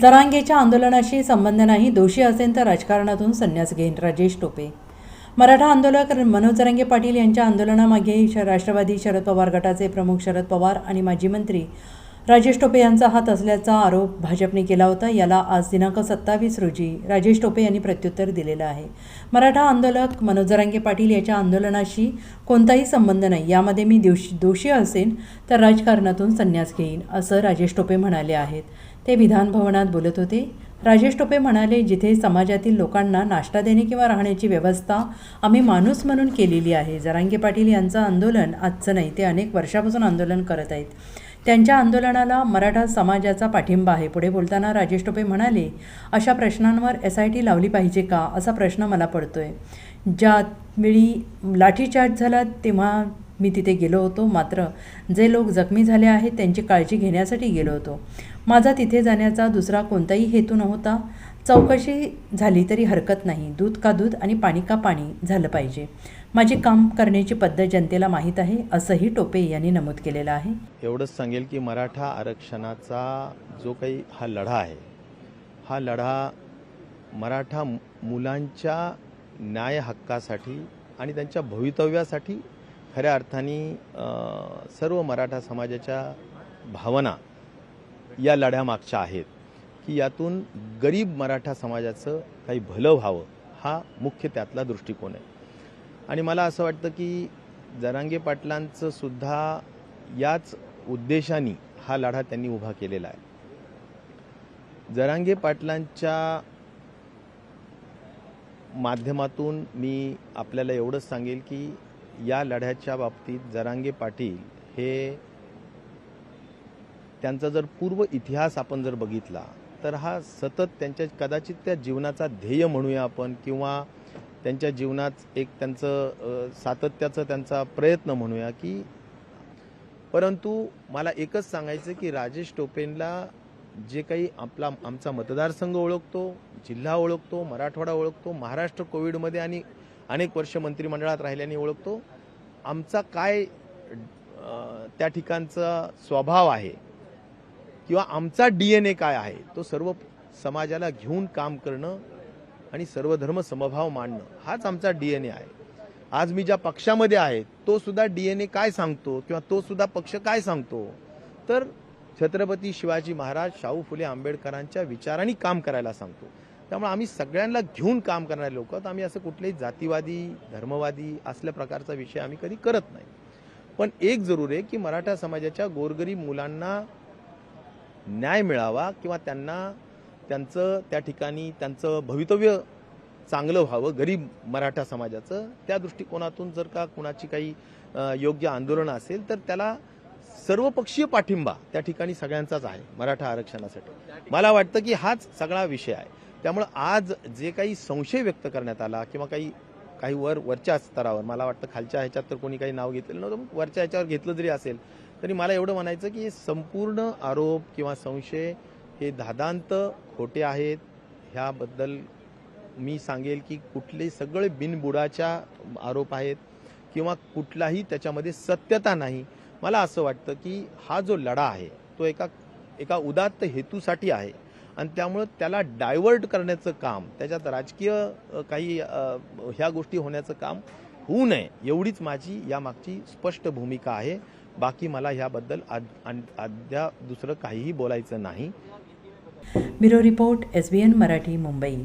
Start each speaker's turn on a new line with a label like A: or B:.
A: जरांगेच्या आंदोलनाशी संबंध नाही दोषी असेल तर राजकारणातून संन्यास घेईन राजेश टोपे. मराठा आंदोलक मनोज जरांगे पाटील यांच्या आंदोलनामागे राष्ट्रवादी शरद पवार गटाचे प्रमुख शरद पवार आणि माजी मंत्री राजेश टोपे यांचा हात असल्याचा आरोप भाजपने केला होता. याला आज दिनांक सत्तावीस रोजी राजेश टोपे यांनी प्रत्युत्तर दिलेलं आहे. मराठा आंदोलक मनोज जरांगे पाटील याच्या आंदोलनाशी कोणताही संबंध नाही. यामध्ये मी दोषी दोषी असेन तर राजकारणातून संन्यास घेईन असं राजेश टोपे म्हणाले आहेत. ते विधानभवनात बोलत होते. राजेश टोपे म्हणाले जिथे समाजातील लोकांना नाश्ता देणे किंवा राहण्याची व्यवस्था आम्ही माणूस म्हणून केलेली आहे. जरांगे पाटील यांचं आंदोलन आजचं नाही ते अनेक वर्षापासून आंदोलन करत आहेत. त्यांच्या आंदोलनाला मराठा समाजाचा पाठिंबा आहे. पुढे बोलताना राजेश टोपे म्हणाले अशा प्रश्नांवर एस आय टी लावली पाहिजे का? असा प्रश्न मला पडतोय. ज्यावेळी लाठीचार्ज झाला तेव्हा मी तिथे गेलो होतो. मात्र जे लोक जखमी झाले आहेत त्यांची काळजी घेण्यासाठी गेलो होतो. माझा तिथे जाण्याचा दुसरा कोणताही हेतू नव्हता. चौकशी झाली तरी हरकत नाही. दूध का दूध आणि पाणी का पाणी झालं पाहिजे. माझी काम करण्याची पद्धत जनतेला माहीत आहे असंही टोपे यांनी नमूद केलेलं आहे.
B: एवढंच सांगेल की मराठा आरक्षणाचा जो काही हा लढा आहे हा लढा मराठा मुलांच्या न्याय हक्कासाठी आणि त्यांच्या भवितव्यासाठी खऱ्या अर्थाने सर्व मराठा समाजाच्या भावना या लढ्यामागच्या आहेत. की यातून गरीब मराठा समाजाचं काही भलं व्हावं हा मुख्य त्यातला दृष्टिकोन आहे. आणि मला असं वाटतं की जरांगे पाटलांचं सुद्धा याच उद्देशाने हा लढा त्यांनी उभा केलेला आहे. जरांगे पाटलांच्या माध्यमातून मी आपल्याला एवढंच सांगेल की या लढ्याच्या बाबतीत जरांगे पाटील हे त्यांचा जर पूर्व इतिहास आपण जर बघितला तर हा सतत त्यांच्या कदाचित त्या जीवनाचा ध्येय म्हणूया आपण किंवा त्यांच्या जीवनात एक त्यांचं सातत्याचं त्यांचा प्रयत्न म्हणूया की परंतु मला एकच सांगायचं की राजेश टोपेनला जे काही आपला आमचा मतदारसंघ ओळखतो जिल्हा ओळखतो मराठवाडा ओळखतो महाराष्ट्र कोविडमध्ये आणि अनेक वर्ष मंत्रिमंडळात राहिल्याने ओळखतो. आमचा काय त्या ठिकाणचा स्वभाव आहे? किंवा आमचा डी एन ए काय आहे तो सर्व समाजाला घेऊन काम करणं आणि सर्वधर्म समभाव मांडणं हाच आमचा डी एन ए आहे. आज मी ज्या पक्षामध्ये आहे तो सुद्धा डी एन ए काय सांगतो किंवा तो सुद्धा पक्ष काय सांगतो? तर छत्रपती शिवाजी महाराज शाहू फुले आंबेडकरांच्या विचारांनी काम करायला सांगतो. त्यामुळे आम्ही सगळ्यांना घेऊन काम करणारे लोक आहोत. आम्ही असं कुठलेही जातीवादी धर्मवादी असल्या प्रकारचा विषय आम्ही कधी करत नाही. पण एक जरूर आहे की मराठा समाजाच्या गोरगरीब मुलांना न्याय मिळावा किंवा त्यांना त्यांचं त्या ठिकाणी त्यांचं भवितव्य चांगलं व्हावं गरीब मराठा समाजाचं त्या दृष्टिकोनातून जर का कुणाची काही योग्य आंदोलन असेल तर त्याला सर्वपक्षीय पाठिंबा त्या ठिकाणी सगळ्यांचाच आहे मराठा आरक्षणासाठी. मला वाटतं की हाच सगळा विषय आहे. त्यामुळं आज जे काही संशय व्यक्त करण्यात आला किंवा काही काही वर वरच्या स्तरावर मला वाटतं खालच्या ह्याच्यात तर कोणी काही नाव घेतलेलं नव्हतं वरच्या ह्याच्यावर घेतलं जरी असेल तरी मला एवढं म्हणायचं की संपूर्ण आरोप किंवा संशय हे धादांत खोटे आहेत. ह्याबद्दल मी सांगेल की कुठले सगळे बिनबुडाच्या आरोप आहेत किंवा कुठलाही त्याच्यामध्ये सत्यता नाही. मला असं वाटतं की हा जो लढा आहे तो एका एका उदात्त हेतूसाठी आहे. आणि त्यामुळं त्याला डायव्हर्ट करण्याचं काम त्याच्यात राजकीय काही ह्या गोष्टी होण्याचं काम होऊ नये एवढीच माझी यामागची स्पष्ट भूमिका आहे. बाकी मला ह्याबद्दल आद- अद्याप दुसरं काहीही बोलायचं नाही.
A: Bureau report S B N Marathi Mumbai.